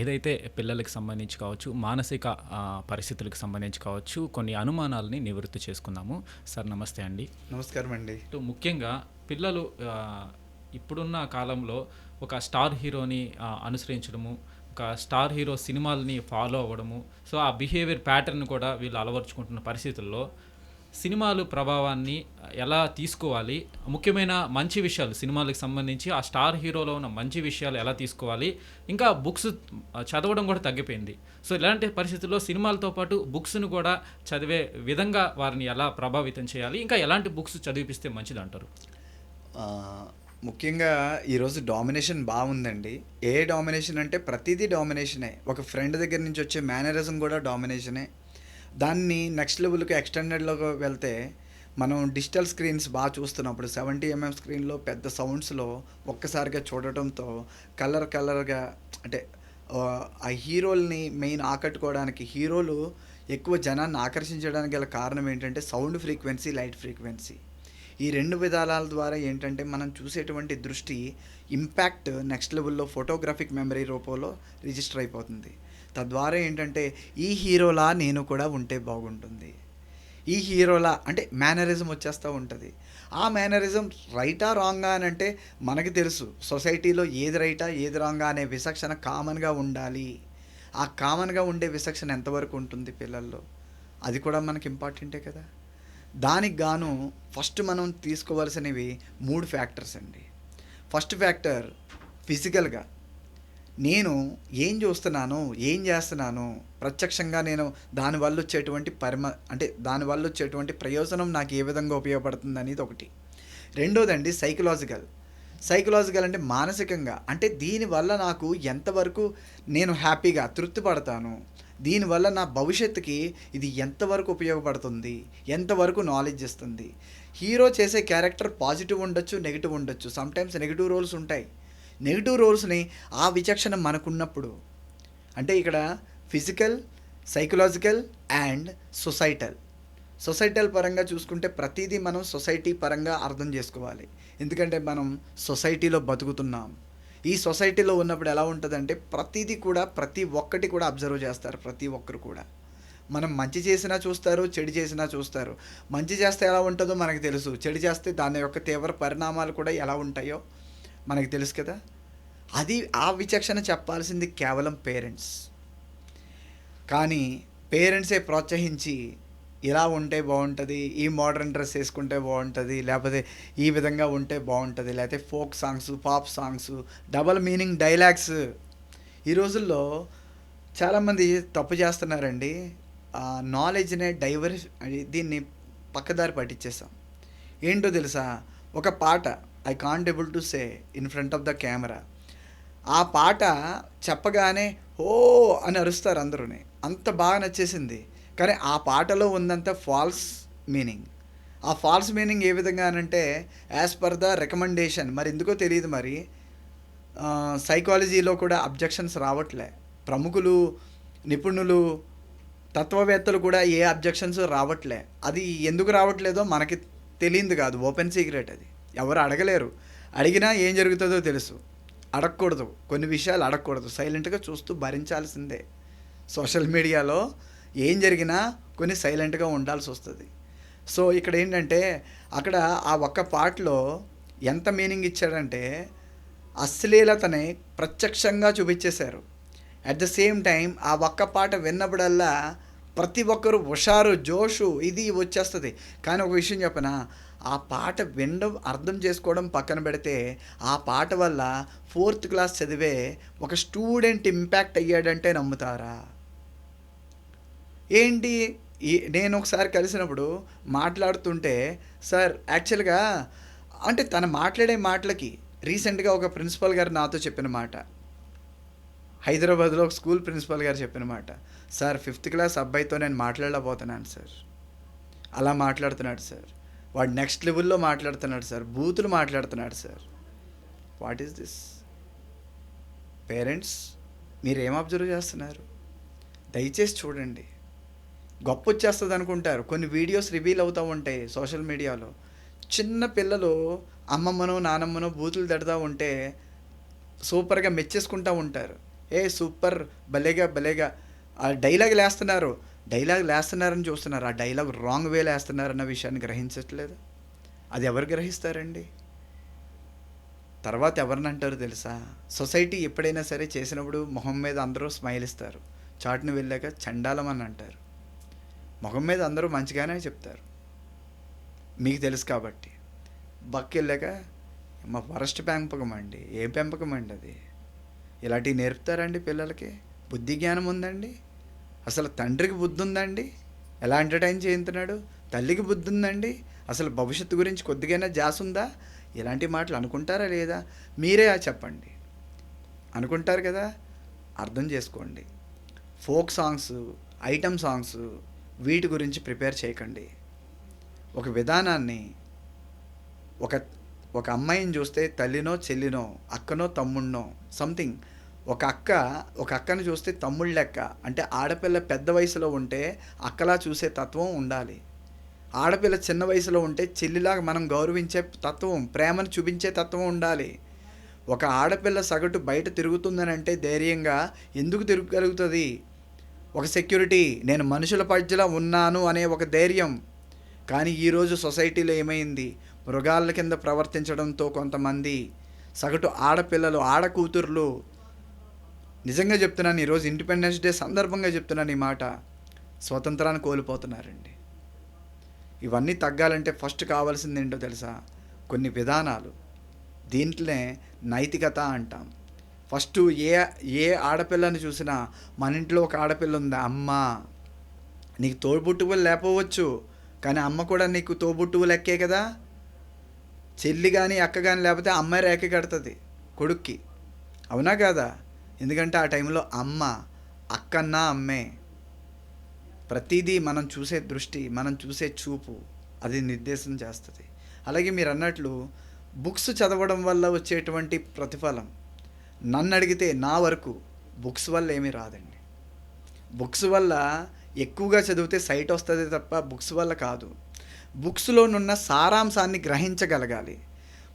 ఏదైతే పిల్లలకి సంబంధించి కావచ్చు మానసిక పరిస్థితులకు సంబంధించి కావచ్చు కొన్ని అనుమానాలని నివృత్తి చేసుకుందాము. సార్ నమస్తే అండి. నమస్కారం అండి. ఇటు ముఖ్యంగా పిల్లలు ఇప్పుడున్న కాలంలో ఒక స్టార్ హీరోని అనుసరించడము ఒక స్టార్ హీరో సినిమాలని ఫాలో అవ్వడము సో ఆ బిహేవియర్ ప్యాటర్న్ కూడా వీళ్ళు అలవర్చుకుంటున్న పరిస్థితుల్లో సినిమాలు ప్రభావాన్ని ఎలా తీసుకోవాలి? ముఖ్యమైన మంచి విషయాలు సినిమాలకు సంబంధించి ఆ స్టార్ హీరోలో ఉన్న మంచి విషయాలు ఎలా తీసుకోవాలి? ఇంకా బుక్స్ చదవడం కూడా తగ్గిపోయింది. సో ఇలాంటి పరిస్థితుల్లో సినిమాలతో పాటు బుక్స్ను కూడా చదివే విధంగా వారిని ఎలా ప్రభావితం చేయాలి? ఇంకా ఎలాంటి బుక్స్ చదివిపిస్తే మంచిది అంటారు ముఖ్యంగా ఈరోజు డామినేషన్ బాగుందండి. ఏ డామినేషన్ అంటే ప్రతిదీ డామినేషనే. ఒక ఫ్రెండ్ దగ్గర నుంచి వచ్చే మేనరిజం కూడా డామినేషనే. దాన్ని నెక్స్ట్ లెవెల్కి ఎక్స్టెండెడ్లోకి వెళ్తే మనం డిజిటల్ స్క్రీన్స్ బాగా చూస్తున్నప్పుడు సెవెంటీ ఎంఎం స్క్రీన్లో పెద్ద సౌండ్స్లో ఒక్కసారిగా చూడటంతో కలర్ కలర్గా అంటే ఆ, హీరోల్ని మెయిన్ ఆకట్టుకోవడానికి హీరోలు ఎక్కువ జనాన్ని ఆకర్షించడానికి గల కారణం ఏంటంటే సౌండ్ ఫ్రీక్వెన్సీ లైట్ ఫ్రీక్వెన్సీ ఈ రెండు విధానాల ద్వారా ఏంటంటే మనం చూసేటువంటి దృష్టి ఇంపాక్ట్ నెక్స్ట్ లెవెల్లో ఫోటోగ్రాఫిక్ మెమరీ రూపంలో రిజిస్టర్ అయిపోతుంది. తద్వారా ఏంటంటే ఈ హీరోలా నేను కూడా ఉంటే బాగుంటుంది. ఈ హీరోలా అంటే మేనరిజం వచ్చేస్తూ ఉంటుంది. ఆ మేనరిజం రైటా రాంగా అని అంటే మనకి తెలుసు. సొసైటీలో ఏది రైటా ఏది రాంగా అనే విచక్షణ కామన్గా ఉండాలి. ఆ కామన్గా ఉండే విచక్షణ ఎంతవరకు ఉంటుంది పిల్లల్లో? అది కూడా మనకి ఇంపార్టెంటే కదా. దానికి గాను ఫస్ట్ మనం తీసుకోవాల్సినవి మూడు ఫ్యాక్టర్స్ అండి. ఫస్ట్ ఫ్యాక్టర్ ఫిజికల్గా. నేను ఏం చూస్తున్నాను ఏం చేస్తున్నాను ప్రత్యక్షంగా నేను దానివల్ల వచ్చేటువంటి పరిమ అంటే దానివల్ల వచ్చేటువంటి ప్రయోజనం నాకు ఏ విధంగా ఉపయోగపడుతుంది అనేది ఒకటి. రెండోదండి సైకలాజికల్ సైకలాజికల్ అంటే మానసికంగా అంటే దీనివల్ల నాకు ఎంతవరకు నేను హ్యాపీగా తృప్తి పడతాను దీనివల్ల నా భవిష్యత్తుకి ఇది ఎంతవరకు ఉపయోగపడుతుంది ఎంతవరకు నాలెడ్జ్ ఇస్తుంది. హీరో చేసే క్యారెక్టర్ పాజిటివ్ ఉండొచ్చు నెగిటివ్ ఉండొచ్చు. సమ్టైమ్స్ నెగిటివ్ రోల్స్ ఉంటాయి. నెగిటివ్ రోల్స్ని ఆ విచక్షణ మనకున్నప్పుడు. అంటే ఇక్కడ physical psychological and societal. Societal పరంగా చూసుకుంటే ప్రతిదీ మనం సొసైటీ పరంగా అర్థం చేసుకోవాలి. ఎందుకంటే మనం సొసైటీలో బతుకుతున్నాం. ఈ సొసైటీలో ఉన్నప్పుడు ఎలా ఉంటుందంటే ప్రతిదీ కూడా ప్రతి ఒక్కటి కూడా అబ్జర్వ్ చేస్తారు ప్రతి ఒక్కరు కూడా. మనం మంచి చేసినా చూస్తారు చెడు చేసినా చూస్తారు. మంచి చేస్తే ఎలా ఉంటుందో మనకు తెలుసు. చెడు చేస్తే దాని యొక్క తీవ్ర పరిణామాలు కూడా ఎలా ఉంటాయో మనకు తెలుసు కదా? అది ఆ విచక్షణ చెప్పాల్సింది కేవలం పేరెంట్స్. కానీ పేరెంట్సే ప్రోత్సహించి ఇలా ఉంటే బాగుంటుంది ఈ మోడర్న్ డ్రెస్ వేసుకుంటే బాగుంటుంది లేకపోతే ఈ విధంగా ఉంటే బాగుంటుంది లేకపోతే folk songs pop songs double meaning dialogues. ఈ రోజుల్లో చాలామంది తప్పు చేస్తున్నారండి. నాలెడ్జ్నే డైవర్స్ దీన్ని పక్కదారి పట్టించేసాం ఏంటో తెలుసా? ఒక పాట. I can't able to say in front of the camera ఆ పాట చెప్పగానే ఓ అని అరుస్తారు అందరూని. అంత బాగా నచ్చేసింది. కానీ ఆ పాటలో ఉందంత ఫాల్స్ మీనింగ్ ఆ ఫాల్స్ మీనింగ్ ఏ విధంగా అనంటే యాజ్ పర్ ద రికమెండేషన్ మరి ఎందుకో తెలియదు మరి. సైకాలజీలో కూడా అబ్జెక్షన్స్ రావట్లే. ప్రముఖులు నిపుణులు తత్వవేత్తలు కూడా ఏ అబ్జెక్షన్స్ రావట్లే. అది ఎందుకు రావట్లేదో మనకి తెలియదు కాదు. ఓపెన్ సీక్రెట్ అది. ఎవరు అడగలేరు. అడిగినా ఏం జరుగుతుందో తెలుసు. అడగకూడదు. కొన్ని విషయాలు అడగకూడదు. సైలెంట్గా చూస్తూ భరించాల్సిందే. సోషల్ మీడియాలో ఏం జరిగినా కొన్ని సైలెంట్గా ఉండాల్సి వస్తుంది. సో ఇక్కడ ఏంటంటే అక్కడ ఆ ఒక్క పాటలో ఎంత మీనింగ్ ఇచ్చాడంటే అశ్లీలతని ప్రత్యక్షంగా చూపించేశారు. అట్ ద సేమ్ టైం ఆ ఒక్క పాట విన్నప్పుడల్లా ప్రతి ఒక్కరు హుషారు జోషు ఇది వచ్చేస్తుంది. కానీ ఒక విషయం చెప్పనా? ఆ పాట వినడం అర్థం చేసుకోవడం పక్కన పెడితే ఆ పాట వల్ల ఫోర్త్ క్లాస్ చదివే ఒక స్టూడెంట్ ఇంపాక్ట్ అయ్యాడంటే నమ్ముతారా? ఏంటి? నేను ఒకసారి కలిసినప్పుడు మాట్లాడుతుంటే సార్ యాక్చువల్గా అంటే తను మాట్లాడే మాటలకి రీసెంట్గా ఒక ప్రిన్సిపల్ గారు నాతో చెప్పిన మాట. హైదరాబాద్లో ఒక స్కూల్ ప్రిన్సిపల్ గారు చెప్పిన మాట సార్ ఫిఫ్త్ క్లాస్ అబ్బాయితో నేను మాట్లాడలేకపోతున్నాను సార్. అలా మాట్లాడుతున్నాడు సార్. వాడు నెక్స్ట్ లెవెల్లో మాట్లాడుతున్నాడు సార్. బూతులు మాట్లాడుతున్నాడు sir. What is this parents మీరు ఏం అబ్జర్వ్ చేస్తున్నారు? దయచేసి చూడండి. గొప్ప వచ్చేస్తుంది అనుకుంటారు. కొన్ని వీడియోస్ రివీల్ అవుతూ ఉంటాయి సోషల్ మీడియాలో చిన్న పిల్లలు అమ్మమ్మనో నానమ్మనో బూతులు తడుతూ ఉంటే సూపర్గా మెచ్చేసుకుంటూ ఉంటారు. ఏ సూపర్. భలేగా భలేగా. ఆ డైలాగ్ లేస్తున్నారు. డైలాగ్ లేస్తున్నారని చూస్తున్నారు. ఆ డైలాగ్ రాంగ్ వే లేస్తున్నారన్న విషయాన్ని గ్రహించట్లేదు. అది ఎవరు గ్రహిస్తారండి? తర్వాత ఎవరిని అంటారు తెలుసా? సొసైటీ ఎప్పుడైనా సరే చేసినప్పుడు మొహం మీద అందరూ స్మైల్ ఇస్తారు. చాటును వెళ్ళాక చండాలం అని అంటారు. మొహం మీద అందరూ మంచిగానే చెప్తారు. మీకు తెలుసు కాబట్టి. బక్కి వెళ్ళాక మా ఫారెస్ట్ పెంపకం అండి. ఏ పెంపకం అండి అది? ఇలాంటివి నేర్పుతారండి పిల్లలకి? బుద్ధి జ్ఞానం ఉందండి? అసలు తండ్రికి బుద్ధి ఉందండి? ఎలా ఎంటర్టైన్ చేయించున్నాడు తల్లికి బుద్ధి ఉందండి? అసలు భవిష్యత్తు గురించి కొద్దిగైనా జాస్ ఉందా? ఇలాంటి మాటలు అనుకుంటారా లేదా? మీరే చెప్పండి. అనుకుంటారు కదా? అర్థం చేసుకోండి. ఫోక్ సాంగ్స్ ఐటమ్ సాంగ్స్ వీటి గురించి ప్రిపేర్ చేయకండి. ఒక విధానాన్ని ఒక ఒక అమ్మాయిని చూస్తే తల్లినో చెల్లినో అక్కనో తమ్ముడినో సంథింగ్ ఒక అక్క ఒక అక్కను చూస్తే తమ్ముళ్ళ లెక్క. అంటే ఆడపిల్ల పెద్ద వయసులో ఉంటే అక్కలా చూసే తత్వం ఉండాలి. ఆడపిల్ల చిన్న వయసులో ఉంటే చెల్లిలాగా మనం గౌరవించే తత్వం ప్రేమను చూపించే తత్వం ఉండాలి. ఒక ఆడపిల్ల సగటు బయట తిరుగుతుందని అంటే ధైర్యంగా ఎందుకు తిరగలుగుతుంది ఒక సెక్యూరిటీ నేను మనుషుల పడ్జలా ఉన్నాను అనే ఒక ధైర్యం. కానీ ఈరోజు సొసైటీలో ఏమైంది? మృగాల కింద ప్రవర్తించడంతో కొంతమంది సగటు ఆడపిల్లలు ఆడ కూతుర్లు నిజంగా చెప్తున్నాను ఈరోజు ఇండిపెండెన్స్ డే సందర్భంగా చెప్తున్నాను ఈ మాట. స్వతంత్రాన్ని కోల్పోతున్నారండి. ఇవన్నీ తగ్గాలంటే ఫస్ట్ కావాల్సింది ఏంటో తెలుసా? కొన్ని విధానాలు. దీంట్లోనే నైతికత అంటాం. ఫస్ట్ ఏ ఏ ఆడపిల్లని చూసినా మన ఇంట్లో ఒక ఆడపిల్ల ఉందా? అమ్మ. నీకు తోబుట్టువులు లేకపోవచ్చు కానీ అమ్మ కూడా నీకు తోబుట్టువులు ఎక్కే కదా? చెల్లి కానీ అక్క కానీ లేకపోతే అమ్మాయి రేఖ కడుతుంది కొడుక్కి. అవునా కాదా? ఎందుకంటే ఆ టైంలో అమ్మ అక్కన్నా అమ్మే. ప్రతిదీ మనం చూసే దృష్టి మనం చూసే చూపు అది నిర్దేశం చేస్తుంది. అలాగే మీరు అన్నట్లు బుక్స్ చదవడం వల్ల వచ్చేటువంటి ప్రతిఫలం. నన్ను అడిగితే నా వరకు బుక్స్ వల్ల ఏమీ రాదండి. బుక్స్ వల్ల ఎక్కువగా చదివితే సైట్ వస్తుంది తప్ప బుక్స్ వల్ల కాదు. బుక్స్లోనున్న సారాంశాన్ని గ్రహించగలగాలి.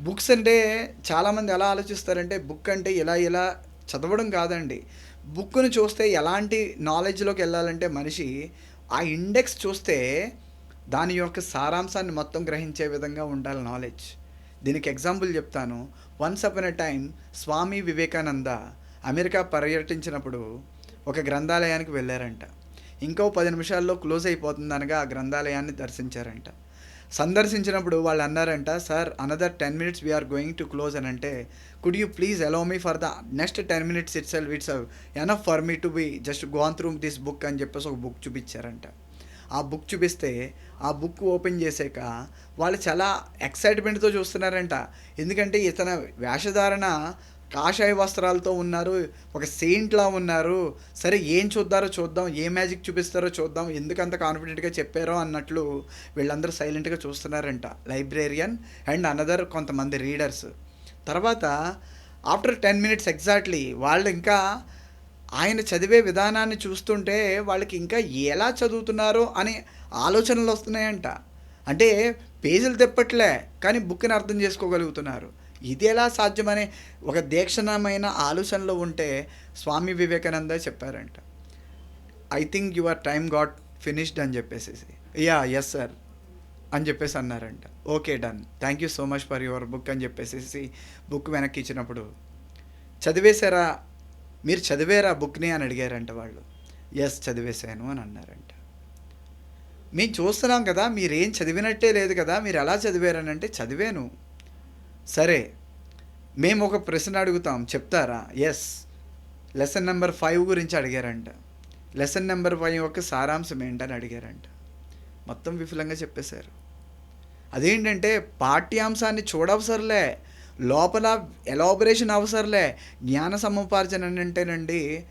బుక్స్ అంటే చాలామంది ఎలా ఆలోచిస్తారంటే బుక్ అంటే ఇలా ఇలా చదవడం కాదండి. బుక్ను చూస్తే ఎలాంటి నాలెడ్జ్లోకి వెళ్ళాలంటే మనిషి ఆ ఇండెక్స్ చూస్తే దాని యొక్క సారాంశాన్ని మొత్తం గ్రహించే విధంగా ఉండాలి నాలెడ్జ్. దీనికి ఎగ్జాంపుల్ చెప్తాను. Once up a time Swami Vivekananda America పర్యటించినప్పుడు ఒక గ్రంథాలయానికి వెళ్ళారంట. ఇంకో పది నిమిషాల్లో క్లోజ్ అయిపోతుందనగా ఆ గ్రంథాలయాన్ని దర్శించారంట. సందర్శించినప్పుడు వాళ్ళు అన్నారంట sir another ten minutes we are going to close అని అంటే could you please allow me for the next ten minutes it's self it's enough for me to be just gone through this book అని చెప్పేసి ఒక book చూపించారంట. ఆ book చూపిస్తే ఆ book open చేసాక వాళ్ళు చాలా ఎక్సైట్మెంట్తో చూస్తున్నారంట. ఎందుకంటే ఇతన వేషధారణ కాషాయ వస్త్రాలతో ఉన్నారు ఒక సెయింట్లా ఉన్నారు. సరే ఏం చూద్దారో చూద్దాం ఏ మ్యాజిక్ చూపిస్తారో చూద్దాం ఎందుకంత కాన్ఫిడెంట్గా చెప్పారో అన్నట్లు వీళ్ళందరూ సైలెంట్గా చూస్తున్నారంట లైబ్రేరియన్ అండ్ అనదర్ కొంతమంది రీడర్స్ తర్వాత ఆఫ్టర్ టెన్ మినిట్స్ ఎగ్జాక్ట్లీ వాళ్ళు ఇంకా ఆయన చదివే విధానాన్ని చూస్తుంటే వాళ్ళకి ఇంకా ఎలా చదువుతున్నారో అనే ఆలోచనలు వస్తున్నాయంట. అంటే పేజీలు తెప్పట్లే కానీ బుక్ని అర్థం చేసుకోగలుగుతున్నారు. ఇది ఎలా సాధ్యమనే ఒక దీక్షణమైన ఆలోచనలో ఉంటే స్వామి వివేకానంద చెప్పారంట. I think your time got finished అని చెప్పేసి యా ఎస్ సార్ అని చెప్పేసి అన్నారంట. Okay done. Thank you so much for your book అని చెప్పేసి బుక్ వెనక్కి ఇచ్చినప్పుడు చదివేశారా? మీరు చదివారా బుక్ని? అని అడిగారంట వాళ్ళు. ఎస్ చదివేశాను అని అన్నారంట. మేము చూస్తున్నాం కదా మీరేం చదివినట్టే లేదు కదా మీరు ఎలా చదివారని? అంటే చదివాను. సరే మేము ఒక ప్రశ్న అడుగుతాం. చెప్తారా? ఎస్ లెసన్ నెంబర్ ఫైవ్ గురించి అడిగారంట. లెసన్ నెంబర్ ఫైవ్ యొక్క సారాంశం ఏంటని అడిగారంట. మొత్తం విఫలంగా చెప్పేశారు. అదేంటంటే పాఠ్యాంశాన్ని చూడవసరలే లోపల ఎలాబరేషన్ అవసరలే జ్ఞాన సముపార్జన అంటేనండి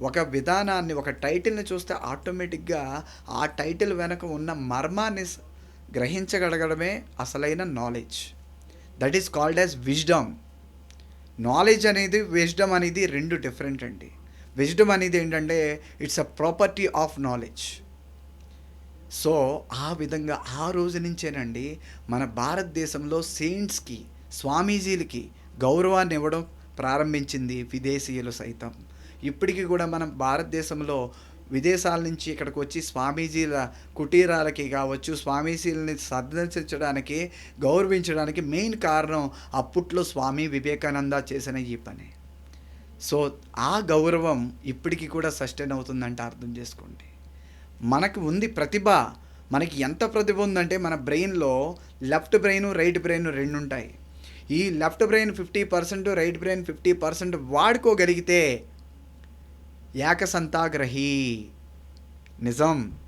ఒక విధానాన్ని ఒక టైటిల్ని చూస్తే ఆటోమేటిక్గా ఆ టైటిల్ వెనక ఉన్న మర్మాన్ని గ్రహించగలగడమే అసలైన knowledge. That is called as wisdom knowledge అనేది విజ్డమ్ అనేది రెండు డిఫరెంట్ అండి. విజ్డమ్ అనేది ఏంటంటే it's a property of knowledge so ఆ విధంగా ఆ రోజు నుంచేనండి మన భారతదేశంలో సెయింట్స్కి స్వామీజీలకి గౌరవాన్ని ఇవ్వడం ప్రారంభించింది విదేశీయులు సైతం. ఇప్పటికీ కూడా మనం భారతదేశంలో విదేశాల నుంచి ఇక్కడికి వచ్చి స్వామీజీల కుటీరాలకి కావచ్చు స్వామీజీలని సందర్శించడానికి గౌరవించడానికి మెయిన్ కారణం అప్పట్లో స్వామి వివేకానంద చేసిన ఈ పని. సో ఆ గౌరవం ఇప్పటికీ కూడా సస్టైన్ అవుతుందంటే అర్థం చేసుకోండి. మనకు ఉంది ప్రతిభ మనకి ఎంత ప్రతిభ ఉందంటే మన బ్రెయిన్లో లెఫ్ట్ బ్రెయిన్ రైట్ బ్రెయిన్ రెండు ఉంటాయి ఈ left brain fifty percent right brain fifty percent వాడుకోగలిగితే ఏకసంతాగ్రహి నిజం.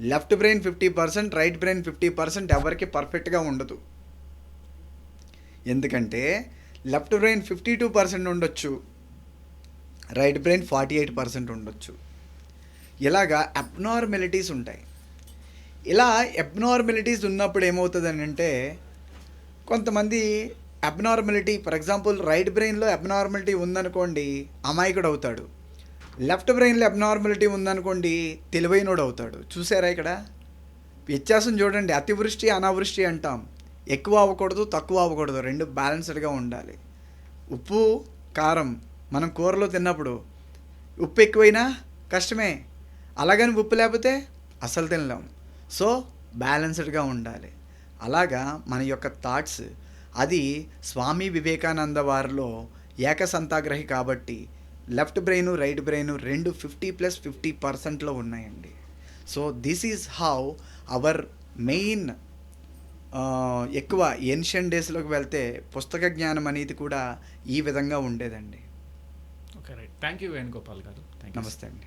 Left brain fifty percent right brain fifty percent ఎవరికి పర్ఫెక్ట్గా ఉండదు. ఎందుకంటే left brain fifty two percent ఉండొచ్చు right brain forty eight percent ఉండొచ్చు. ఇలాగా అబ్నార్మలిటీస్ ఉంటాయి. ఇలా అబ్నార్మలిటీస్ ఉన్నప్పుడు ఏమవుతుందని అంటే కొంతమంది అబ్నార్మలిటీ ఫర్ ఎగ్జాంపుల్ రైట్ బ్రెయిన్లో అబ్నార్మలిటీ ఉందనుకోండి అమాయకుడు అవుతాడు లెఫ్ట్ బ్రెయిన్లో అబ్నార్మలిటీ ఉందనుకోండి తెలివైనోడు అవుతాడు చూసారా ఇక్కడ? వ్యత్యాసం చూడండి అతివృష్టి అనావృష్టి అంటాం. ఎక్కువ అవ్వకూడదు తక్కువ అవ్వకూడదు రెండు బ్యాలెన్స్డ్గా ఉండాలి. ఉప్పు కారం మనం కూరలో తిన్నప్పుడు ఉప్పు ఎక్కువైనా కష్టమే. అలాగని ఉప్పు లేకపోతే అసలు తినలేం. సో బ్యాలెన్స్డ్గా ఉండాలి. అలాగా మన యొక్క థాట్స్ అది స్వామి వివేకానంద వారిలో ఏకసంతాగ్రహి కాబట్టి లెఫ్ట్ బ్రెయిన్ రైట్ బ్రెయిన్ రెండు ఫిఫ్టీ ప్లస్ ఫిఫ్టీ పర్సెంట్లో ఉన్నాయండి. So this is how our main ఎక్కువ ఏన్షియన్ డేస్లోకి వెళ్తే పుస్తక జ్ఞానం అనేది కూడా ఈ విధంగా ఉండేదండి. Okay right. Thank you Venugopal garu. Namaste అండి.